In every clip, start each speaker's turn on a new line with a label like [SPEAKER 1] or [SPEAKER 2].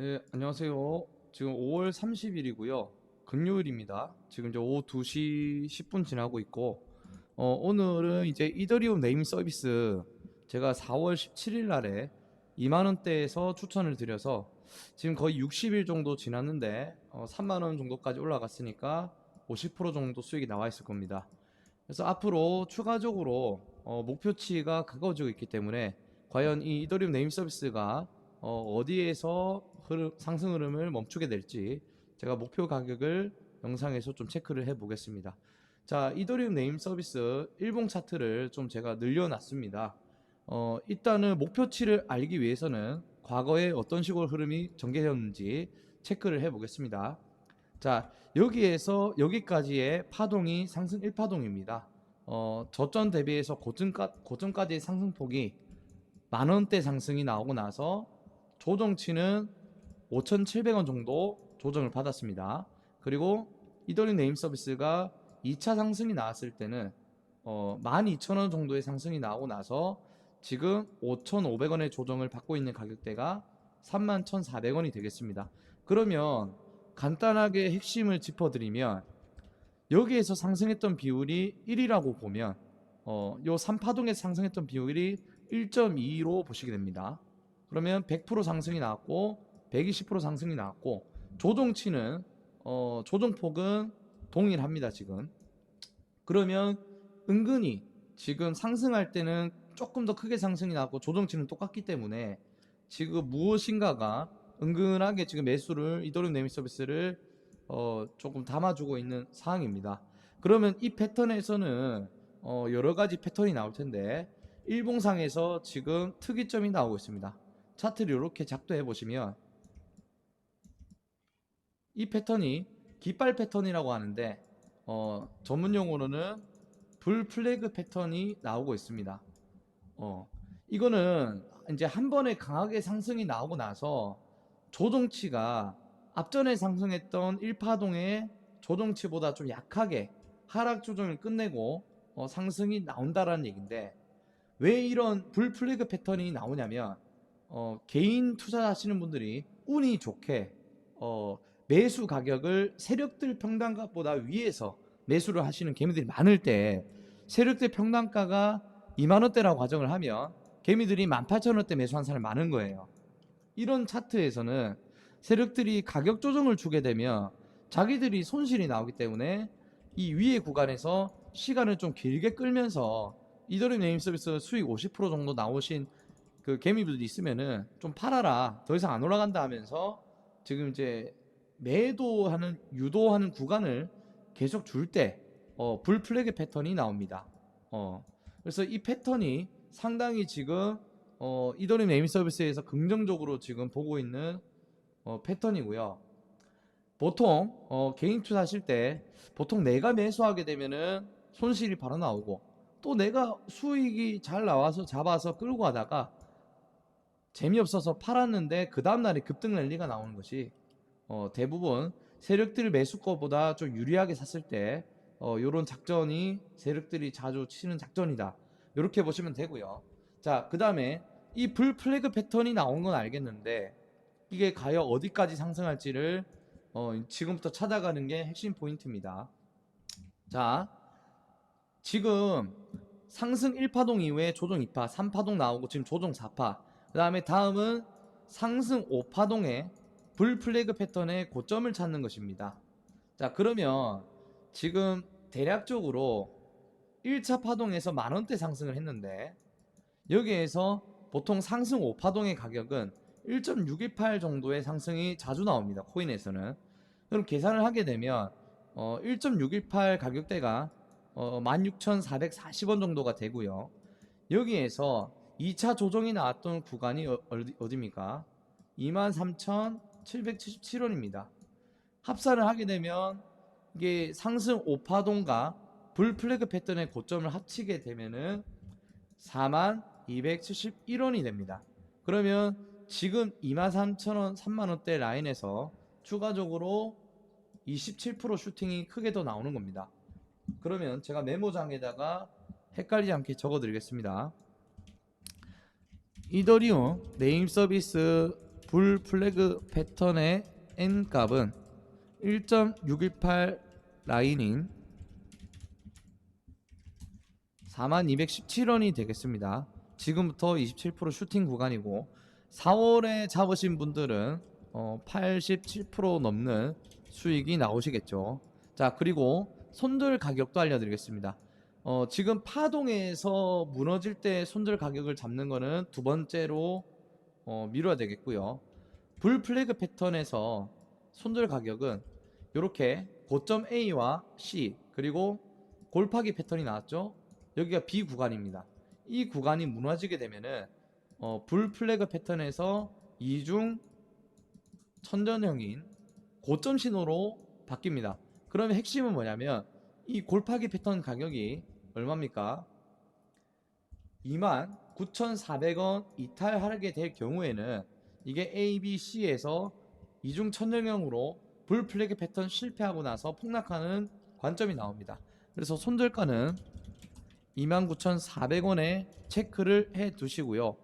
[SPEAKER 1] 네, 안녕하세요. 지금 5월 30일이고요. 금요일입니다. 지금 이제 오후 2시 10분 지나고 있고, 어, 오늘은 이제 이더리움 네임 서비스 제가 4월 17일 날에 2만 원대에서 추천을 드려서 지금 거의 60일 정도 지났는데, 어, 3만 원 정도까지 올라갔으니까 50% 정도 수익이 나와 있을 겁니다. 그래서 앞으로 추가적으로 어, 목표치가 가까워지고 있기 때문에 과연 이 이더리움 네임 서비스가 어, 어디에서 흐름, 상승 흐름을 멈추게 될지 제가 목표 가격을 영상에서 좀 체크를 해 보겠습니다. 자, 이더리움 네임 서비스 일봉 차트를 좀 제가 늘려놨습니다. 어, 일단은 목표치를 알기 위해서는 과거에 어떤 식으로 흐름이 전개되었는지 체크를 해 보겠습니다. 자, 여기에서 여기까지의 파동이 상승 1파동입니다. 어, 저점 대비해서 고점까, 고점까지의 상승폭이 만원대 상승이 나오고 나서 조정치는 5,700원 정도 조정을 받았습니다. 그리고 이더리움 네임 서비스가 2차 상승이 나왔을 때는 어, 12,000원 정도의 상승이 나오고 나서 지금 5,500원의 조정을 받고 있는 가격대가 31,400원이 되겠습니다. 그러면 간단하게 핵심을 짚어드리면 여기에서 상승했던 비율이 1이라고 보면 어, 요 3파동에서 상승했던 비율이 1.2로 보시게 됩니다. 그러면 100% 상승이 나왔고 120% 상승이 나왔고 조정치는 어, 조정폭은 동일합니다 지금 그러면 은근히 지금 상승할 때는 조금 더 크게 상승이 나왔고 조정치는 똑같기 때문에 지금 무엇인가가 은근하게 지금 매수를 이더리움 네임 서비스를 어, 조금 담아주고 있는 상황입니다. 그러면 이 패턴에서는 어, 여러 가지 패턴이 나올 텐데 일봉상에서 지금 특이점이 나오고 있습니다. 차트를 이렇게 작도해 보시면 이 패턴이 깃발 패턴이라고 하는데 어, 전문 용어로는 불 플래그 패턴이 나오고 있습니다. 어, 이거는 이제 한 번에 강하게 상승이 나오고 나서 조정치가 앞전에 상승했던 1파동의 조정치보다 좀 약하게 하락 조정을 끝내고 어, 상승이 나온다라는 얘기인데 왜 이런 불 플래그 패턴이 나오냐면 어, 개인 투자하시는 분들이 운이 좋게 어, 매수 가격을 세력들 평단가보다 위에서 매수를 하시는 개미들이 많을 때 세력들 평단가가 2만 원대라고 가정을 하면 개미들이 18,000원대 매수한 사람이 많은 거예요. 이런 차트에서는 세력들이 가격 조정을 주게 되면 자기들이 손실이 나오기 때문에 이 위의 구간에서 시간을 좀 길게 끌면서 이더리움 네임 서비스 수익 50% 정도 나오신 그 개미들이 있으면은 좀 팔아라 더 이상 안 올라간다 하면서 지금 이제 매도하는 유도하는 구간을 계속 줄때 어, 불플래그 패턴이 나옵니다. 어, 그래서 이 패턴이 상당히 지금 어, 이더리움 네임 서비스에서 긍정적으로 지금 보고 있는 어, 패턴이고요. 보통 어, 개인 투자하실 때 보통 내가 매수하게 되면은 손실이 바로 나오고 또 내가 수익이 잘 나와서 잡아서 끌고 가다가 재미없어서 팔았는데 그 다음날에 급등 랠리가 나오는 것이 어, 대부분 세력들 매수 거보다 좀 유리하게 샀을 때 어, 요런 작전이 세력들이 자주 치는 작전이다. 이렇게 보시면 되고요. 자, 그 다음에 이 불 플래그 패턴이 나온 건 알겠는데 이게 과연 어디까지 상승할지를 어, 지금부터 찾아가는 게 핵심 포인트입니다. 자, 지금 상승 1파동 이후에 조정 2파, 3파동 나오고 지금 조정 4파. 그 다음에 다음은 상승 5파동의 불 플래그 패턴의 고점을 찾는 것입니다. 자, 그러면 지금 대략적으로 1차 파동에서 만원대 상승을 했는데 여기에서 보통 상승 5파동의 가격은 1.618 정도의 상승이 자주 나옵니다. 코인에서는. 그럼 계산을 하게 되면 어, 1.618 가격대가 어, 16,440원 정도가 되고요. 여기에서 2차 조정이 나왔던 구간이 어, 어디, 어디입니까? 23,777원입니다. 합산을 하게 되면 이게 상승 5파동과 불 플래그 패턴의 고점을 합치게 되면은 4271원이 됩니다. 그러면 지금 23,000원, 3만원대 라인에서 추가적으로 27% 슈팅이 크게 더 나오는 겁니다. 그러면 제가 메모장에다가 헷갈리지 않게 적어 드리겠습니다. 이더리움 네임 서비스 불 플래그 패턴의 n 값은 1.618 라인인 4217원이 되겠습니다. 지금부터 27% 슈팅 구간이고 4월에 잡으신 분들은 어, 87% 넘는 수익이 나오시겠죠. 자 그리고 손들 가격도 알려드리겠습니다. 어, 지금 파동에서 무너질 때 손들 가격을 잡는 거는 두 번째로 어, 미뤄야 되겠고요. 불 플래그 패턴에서 손들 가격은 이렇게 고점 A와 C 그리고 골파기 패턴이 나왔죠. 여기가 B 구간입니다. 이 구간이 무너지게 되면은 어, 불 플래그 패턴에서 이중 천전형인 고점 신호로 바뀝니다. 그러면 핵심은 뭐냐면 이 골파기 패턴 가격이 얼마입니까? 29,400원 이탈하게 될 경우에는 이게 A, B, C에서 이중 천정형으로 불 플래그 패턴 실패하고 나서 폭락하는 관점이 나옵니다. 그래서 손절가는 29,400원에 체크를 해 두시고요.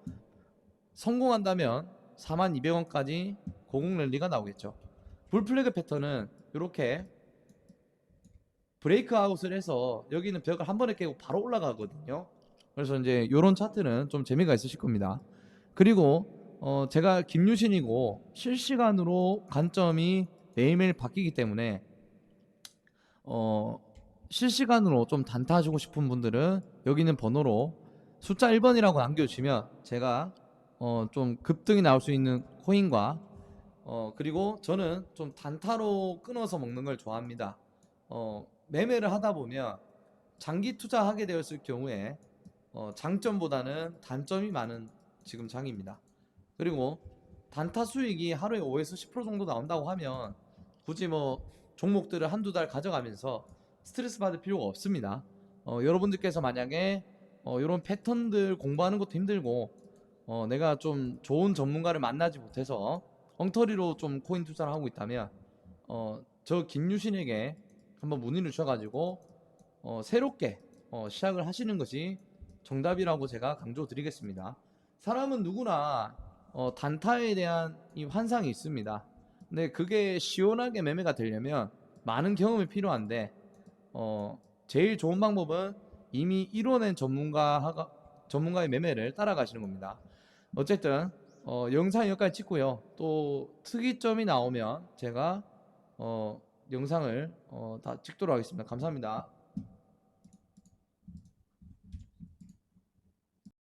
[SPEAKER 1] 성공한다면 42,200원까지 고공 랠리가 나오겠죠. 불 플래그 패턴은 이렇게 브레이크 아웃을 해서 여기는 벽을 한 번에 깨고 바로 올라가거든요. 그래서 이제 이런 차트는 좀 재미가 있으실 겁니다. 그리고 어 제가 김유신이고 실시간으로 관점이 매일매일 바뀌기 때문에 어 실시간으로 좀 단타하시고 싶은 분들은 여기 있는 번호로 숫자 1번이라고 남겨주시면 제가 어 좀 급등이 나올 수 있는 코인과 어 그리고 저는 좀 단타로 끊어서 먹는 걸 좋아합니다. 어 매매를 하다 보면 장기 투자하게 되었을 경우에 어, 장점보다는 단점이 많은 지금 장입니다. 그리고 단타 수익이 하루에 5에서 10% 정도 나온다고 하면 굳이 뭐 종목들을 한두 달 가져가면서 스트레스 받을 필요가 없습니다. 어, 여러분들께서 만약에 어, 이런 패턴들 공부하는 것도 힘들고 어, 내가 좀 좋은 전문가를 만나지 못해서 엉터리로 좀 코인 투자를 하고 있다면 어, 저 김유신에게 한번 문의를 주셔가지고 어, 새롭게 어, 시작을 하시는 것이 정답이라고 제가 강조드리겠습니다. 사람은 누구나 어, 단타에 대한 이 환상이 있습니다. 근데 그게 시원하게 매매가 되려면 많은 경험이 필요한데 어, 제일 좋은 방법은 이미 이뤄낸 전문가 전문가의 매매를 따라가시는 겁니다. 어쨌든 어, 영상 여기까지 찍고요. 또 특이점이 나오면 제가 어, 영상을 어, 다 찍도록 하겠습니다. 감사합니다.